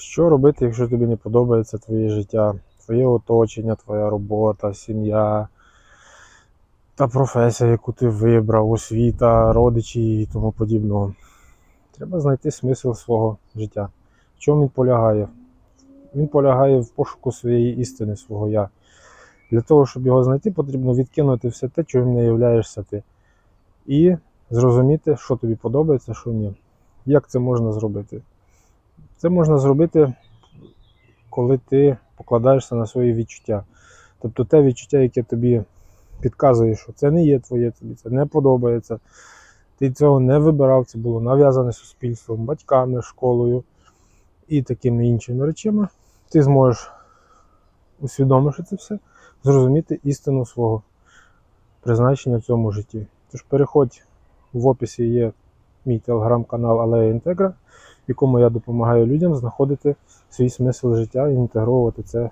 Що робити, якщо тобі не подобається твоє життя, твоє оточення, твоя робота, сім'я та професія, яку ти вибрав, освіта, родичі і тому подібного. Треба знайти смисл свого життя. В чому він полягає? Він полягає в пошуку своєї істини, свого я. Для того, щоб його знайти, потрібно відкинути все те, чим не являєшся ти. І зрозуміти, що тобі подобається, що ні. Як це можна зробити? Це можна зробити, коли ти покладаєшся на свої відчуття. Тобто те відчуття, яке тобі підказує, що це не є твоє, тобі це не подобається. Ти цього не вибирав, це було нав'язане суспільством, батьками, школою і такими іншими речами. Ти зможеш, усвідомивши це все, зрозуміти істину свого призначення в цьому житті. Тож переходь в описі є мій телеграм-канал Алея Інтегра, якому я допомагаю людям знаходити свій смисл життя і інтегровувати це